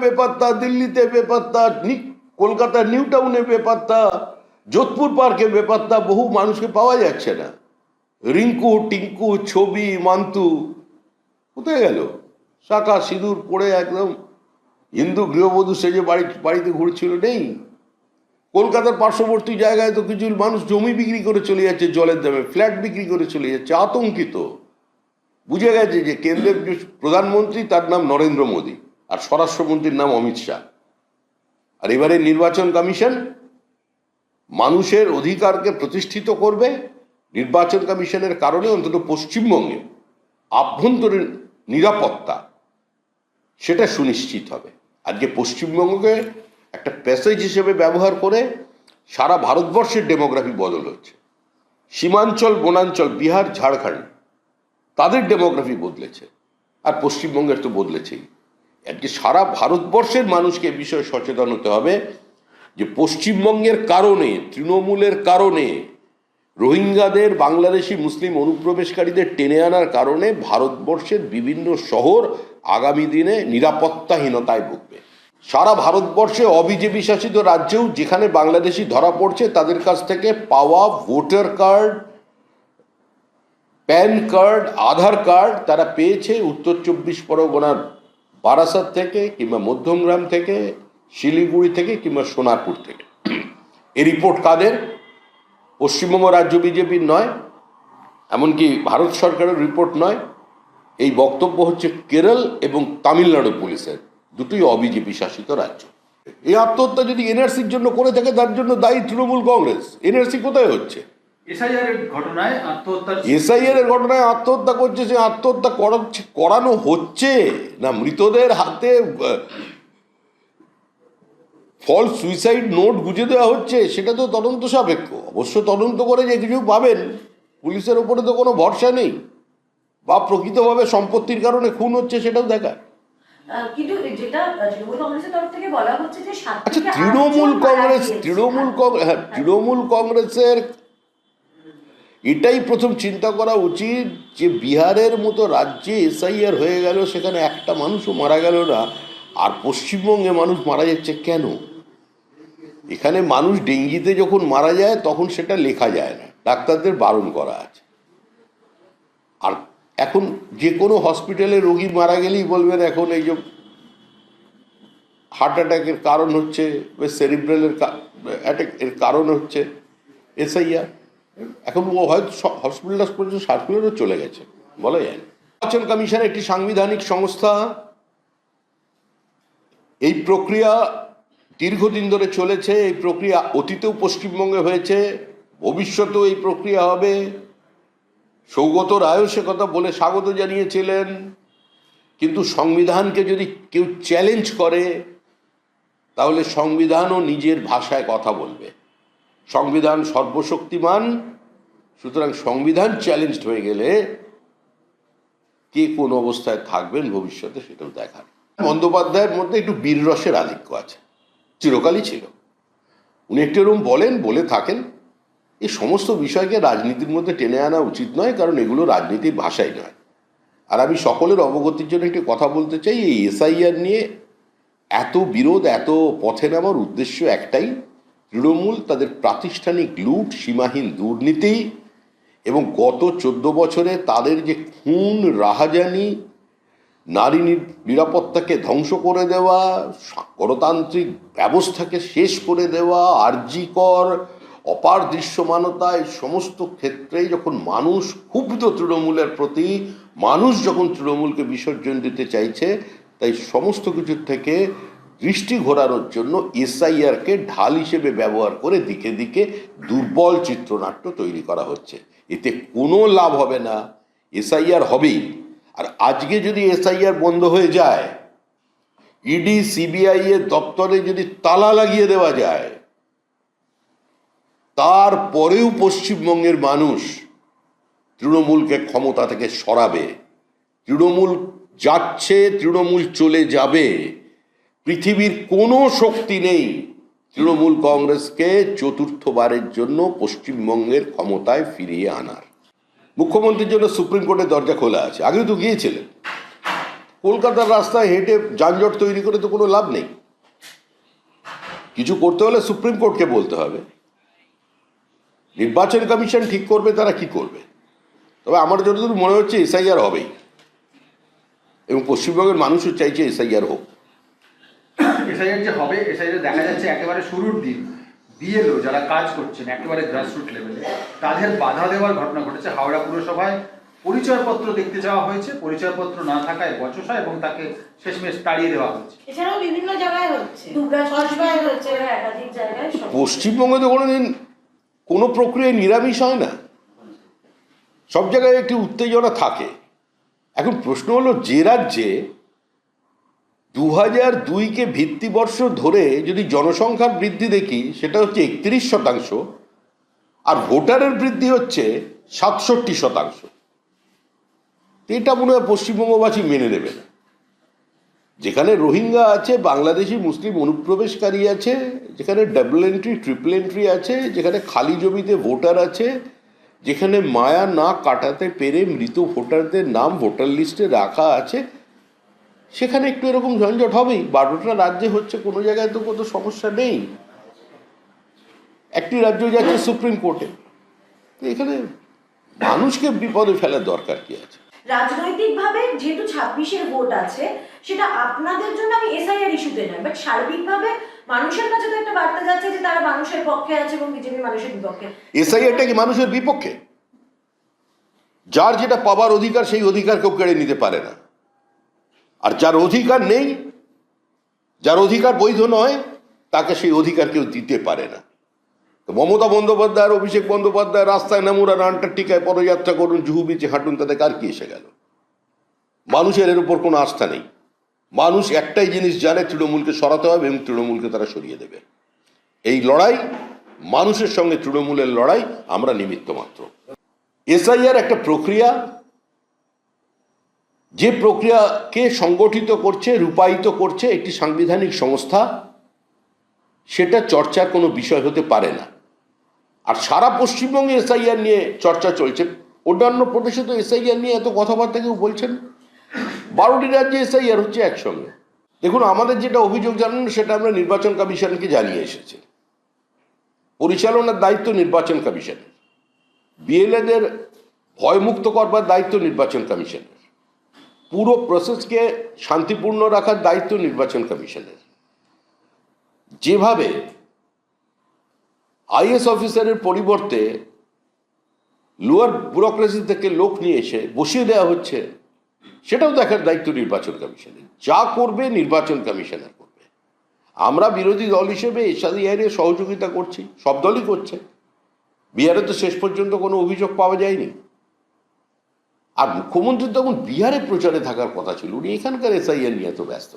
বেপাত্তা, দিল্লিতে বেপাত্তা কলকাতার নিউ টাউনে বেপাত্তা, যোধপুর পার্কে বেপাত্তা, বহু মানুষকে পাওয়া যাচ্ছে না। রিঙ্কু, টিঙ্কু, ছবি, মান্তু, কোথায় গেল? শাখা সিঁদুর পরে একদম। হিন্দু গৃহবধূ সেজে বাড়ি, বাড়িতে ঘুরছিল নেই। কলকাতার পার্শ্ববর্তী জায়গায় তো কিছু মানুষ জমি বিক্রি করে চলে যাচ্ছে জলের দামে, ফ্ল্যাট বিক্রি করে চলে যাচ্ছে, আতঙ্কিত। বুঝে গেছে যে কেন্দ্রের প্রধানমন্ত্রী, তার নাম নরেন্দ্র মোদী। আর স্বরাষ্ট্রমন্ত্রীর নাম অমিত শাহ। আর এবারে নির্বাচন কমিশন মানুষের অধিকারকে প্রতিষ্ঠিত করবে, নির্বাচন কমিশনের কারণে অন্তত পশ্চিমবঙ্গে আভ্যন্তরীণ নিরাপত্তা, সেটা সুনিশ্চিত হবে। আজকে পশ্চিমবঙ্গকে একটা প্যাসেজ হিসেবে ব্যবহার করে সারা ভারতবর্ষের ডেমোগ্রাফি বদল হচ্ছে। সীমাঞ্চল, বনাঞ্চল, বিহার, ঝাড়খণ্ড, তাদের ডেমোগ্রাফি বদলেছে। আর পশ্চিমবঙ্গের তো বদলেছেই। আজকে সারা ভারতবর্ষের মানুষকে বিষয়ে সচেতন হতে হবে যে পশ্চিমবঙ্গের কারণে, তৃণমূলের কারণে, রোহিঙ্গাদের, বাংলাদেশি, মুসলিম অনুপ্রবেশকারীদের টেনে আনার কারণে ভারতবর্ষের বিভিন্ন শহর আগামী দিনে নিরাপত্তাহীনতায় ভুগবে। সারা ভারতবর্ষে অবিজেপি শাসিত রাজ্যেও যেখানে বাংলাদেশি ধরা পড়ছে, তাদের কাছ থেকে পাওয়া voter card, pan card, Aadhaar card তারা পেয়েছে উত্তর চব্বিশ পরগনার বারাসাত থেকে কিংবা মধ্যমগ্রাম থেকে, শিলিগুড়ি থেকে কিংবা সোনারপুর থেকে। এই রিপোর্ট কাদের? পশ্চিমবঙ্গ রাজ্য বিজেপির নয়, এমনকি ভারত সরকারের রিপোর্ট নয়। এই বক্তব্য হচ্ছে কেরল এবং তামিলনাড়ু পুলিশের, দুটোই অবিজেপি শাসিত রাজ্য। এই আত্মহত্যা যদি এনআরসির জন্য করে থাকে, তার জন্য দায়ী তৃণমূল কংগ্রেস। এনআরসি কোথায় হচ্ছে? এসআইআর এর ঘটনায় এর ঘটনায় আত্মহত্যা করছে সে আত্মহত্যা করাচ্ছে করানো হচ্ছে? না মৃতদের হাতে ফল সুইসাইড নোট গুজে দেওয়া হচ্ছে সেটা তো তদন্ত সাপেক্ষ। অবশ্য তদন্ত করে যে কিছু পাবেন পুলিশের ওপরে তো কোনো ভরসা নেই। বা প্রকৃতভাবে সম্পত্তির কারণে খুন হচ্ছে সেটাও দেখায়। আহ, কিন্তু যেটা আহ, তৃণমূল কংগ্রেসের তরফ থেকে বলা হচ্ছে যে সাত আচ্ছা তৃণমূল কংগ্রেস তৃণমূল কংগ্রেস হ্যাঁ তৃণমূল কংগ্রেসের এটাই প্রথম চিন্তা করা উচিত যে বিহারের মতো রাজ্যে এসআইআর হয়ে গেল, সেখানে একটা মানুষও মারা গেল না, আর পশ্চিমবঙ্গে মানুষ মারা যাচ্ছে কেন? এখানে মানুষ ডেঙ্গিতে যখন মারা যায়, তখন সেটা লেখা যায় না, ডাক্তারদের বারণ করা আছে। আর এখন যে কোনো হসপিটালে রোগী মারা গেলেই বলবেন, এখন এই যে হার্ট অ্যাটাকের কারণ হচ্ছে সেরিব্রালের অ্যাটাক এর কারণ হচ্ছে এসআইআর। এখন ও হয়তো হসপিটাল হসপিটাল সার্কুলারও চলে গেছে, বলা যায় নির্বাচন কমিশন একটি সাংবিধানিক সংস্থা, এই প্রক্রিয়া দীর্ঘদিন ধরে চলেছে, এই প্রক্রিয়া অতীতেও পশ্চিমবঙ্গে হয়েছে, ভবিষ্যতেও এই প্রক্রিয়া হবে। সৌগত রায়ও সে কথা বলে স্বাগত জানিয়েছিলেন, কিন্তু সংবিধানকে যদি কেউ চ্যালেঞ্জ করে, তাহলে সংবিধানও নিজের ভাষায় কথা বলবে। সংবিধান সর্বশক্তিমান, সুতরাং সংবিধান চ্যালেঞ্জড হয়ে গেলে কে কোন অবস্থায় থাকবেন ভবিষ্যতে সেটাও দেখার। বন্দ্যোপাধ্যায়ের মধ্যে একটু বীররসের আধিক্য আছে, চিরকালই ছিল। উনি একটু এরকম বলেন, বলে থাকেন এই সমস্ত বিষয়কে রাজনীতির মধ্যে টেনে আনা উচিত নয়, কারণ এগুলো রাজনীতির ভাষাই নয়। আর আমি সকলের অবগতির জন্য একটি কথা বলতে চাই, এই এসআইআর নিয়ে এত বিরোধ, এত পথে নামার উদ্দেশ্য একটাই তৃণমূল তাদের প্রাতিষ্ঠানিক লুট সীমাহীন দুর্নীতি এবং গত চোদ্দ বছরে তাদের যে খুন, রাহাজানি, নারী নির- নিরাপত্তাকে ধ্বংস করে দেওয়া গণতান্ত্রিক ব্যবস্থাকে শেষ করে দেওয়া, আর্জিকর, অপার দৃশ্যমানতা, এই সমস্ত ক্ষেত্রেই যখন মানুষ ক্ষুব্ধ তৃণমূলের প্রতি, মানুষ যখন তৃণমূলকে বিসর্জন দিতে চাইছে, তাই সমস্ত কিছুর থেকে দৃষ্টি ঘোরানোর জন্য এসআইআরকে ঢাল হিসেবে ব্যবহার করে দিকে দিকে দুর্বল চিত্রনাট্য তৈরি করা হচ্ছে। এতে কোনো লাভ হবে না। এসআইআর হবেই। আর আজকে যদি এসআইআর বন্ধ হয়ে যায়, ইডি, সিবিআই এর দপ্তরে যদি তালা লাগিয়ে দেওয়া যায়, তারপরেও পশ্চিমবঙ্গের মানুষ তৃণমূলকে ক্ষমতা থেকে সরাবে। তৃণমূল যাচ্ছে, তৃণমূল চলে যাবে। পৃথিবীর কোনো শক্তি নেই। তৃণমূল কংগ্রেসকে চতুর্থবারের জন্য পশ্চিমবঙ্গের ক্ষমতায় ফিরিয়ে আনার। মুখ্যমন্ত্রীর জন্য সুপ্রিম কোর্টের দরজা খোলা আছে। আগেও তো গিয়েছিলেন। কলকাতার রাস্তায় হেঁটে যানজট তৈরি করে তো কোনো লাভ নেই। কিছু করতে হলে সুপ্রিম কোর্টকে বলতে হবে। নির্বাচন কমিশন ঠিক করবে, তারা কি করবে? তবে আমার যতদূর মনে হচ্ছে, এসআইআর হবেই। এবং পশ্চিমবঙ্গের মানুষও চাইছে এসআইআর হোক। এসআইআর যে হবে এসআইআর দেখা যাচ্ছে একেবারে শুরুর দিন। বিএলও যারা কাজ করছেন একেবারে গ্রাসরুট লেভেলে তাদের বাধা দেওয়ার ঘটনা ঘটেছে হাওড়া পুরসভায়। পরিচয়পত্র দেখতে যাওয়া হয়েছে পরিচয়পত্র না থাকায় বচসা এবং তাকে শেষমেশ তাড়িয়ে দেওয়া হয়েছে। এছাড়াও বিভিন্ন জায়গায় হচ্ছে। হচ্ছে একাধিক জায়গায় পশ্চিমবঙ্গে তো কোনোদিন কোনো প্রক্রিয়ায় নিরামিষ হয় না। সব জায়গায় একটি উত্তেজনা থাকে। এখন প্রশ্ন হলো যে রাজ্যে দু হাজার দুইকে ভিত্তিবর্ষ ধরে যদি জনসংখ্যার বৃদ্ধি দেখি, সেটা হচ্ছে একত্রিশ শতাংশ, আর ভোটারের বৃদ্ধি হচ্ছে সাতষট্টি শতাংশ। এটা মনে হয় পশ্চিমবঙ্গবাসী মেনে নেবে না। যেখানে রোহিঙ্গা আছে, বাংলাদেশি, মুসলিম অনুপ্রবেশকারী আছে, যেখানে ডাবল এন্ট্রি, ট্রিপল এন্ট্রি আছে, যেখানে খালি জমিতে ভোটার আছে, যেখানে মায়া না কাটাতে পেরে মৃত ভোটারদের নাম ভোটার লিস্টে রাখা আছে সেখানে একটু এরকম ঝঞ্ঝট হবেই। বারোটা রাজ্যে হচ্ছে কোনো জায়গায় তো কোনো সমস্যা নেই। একটি রাজ্য যাচ্ছে সুপ্রিম কোর্টে। তো এখানে মানুষকে বিপদে ফেলার দরকার কি আছে? রাজনৈতিকভাবে যেহেতু ছাব্বিশের ভোট আছে সেটা আপনাদের জন্য আমি এসআইআর ইস্যুতে নয় বাট সার্বিকভাবে মানুষের কাছে তো একটা বার্তা যাচ্ছে যে তারা মানুষের পক্ষে আছে এবং বিজেপি মানুষের বিপক্ষে। এসআইআরটা কি মানুষের বিপক্ষে? যার যেটা পাবার অধিকার সেই অধিকার কেউ কেড়ে নিতে পারে না। আর যার অধিকার নেই, যার অধিকার বৈধ নয়, তাকে সেই অধিকার কেউ দিতে পারে না। তো মমতা বন্দ্যোপাধ্যায় অভিষেক বন্দ্যোপাধ্যায় রাস্তায় নামুন আর আন্টার্কটিকায় পদযাত্রা করুন জুহু বিচে হাঁটুন, তাতে কার কি এসে গেল? মানুষের এর উপর কোনো আস্থা নেই। মানুষ একটাই জিনিস জানে, তৃণমূলকে সরাতে হবে এবং তৃণমূলকে তারা সরিয়ে দেবে। এই লড়াই, মানুষের সঙ্গে তৃণমূলের লড়াই, আমরা নিমিত্ত মাত্র। এসআইআর একটা প্রক্রিয়া যে প্রক্রিয়াকে সংগঠিত করছে, রূপায়িত করছে একটি সাংবিধানিক সংস্থা, সেটা চর্চার কোনো বিষয় হতে পারে না। আর সারা পশ্চিমবঙ্গে এসআইআর নিয়ে চর্চা চলছে। অন্যান্য প্রদেশে তো এসআইআর নিয়ে এত কথাবার্তা কেউ বলছেন। বারোটি রাজ্যে এসআইআর হচ্ছে একসঙ্গে। দেখুন, আমাদের যেটা অভিযোগ জানান, সেটা আমরা নির্বাচন কমিশনকে জানিয়ে এসেছি। পরিচালনার দায়িত্ব নির্বাচন কমিশনের বিএলএদের ভয়মুক্ত করবার দায়িত্ব নির্বাচন কমিশনের। পুরো প্রসেসকে শান্তিপূর্ণ রাখার দায়িত্ব নির্বাচন কমিশনের। যেভাবে আইএস অফিসারের পরিবর্তে লোয়ার ব্যুরোক্রেসি থেকে লোক নিয়ে এসে বসিয়ে দেওয়া হচ্ছে, সেটাও দেখার দায়িত্ব নির্বাচন কমিশনের। যা করবে নির্বাচন কমিশনার করবে। আমরা বিরোধী দল হিসেবে এসআইআরে সহযোগিতা করছি, সব দলই করছে। বিহারে তো শেষ পর্যন্ত কোনো অভিযোগ পাওয়া যায়নি। আর মুখ্যমন্ত্রী তখন বিহারে প্রচারে থাকার কথা ছিল। উনি এখানকার এসআইএন নিয়ে এত ব্যস্ত।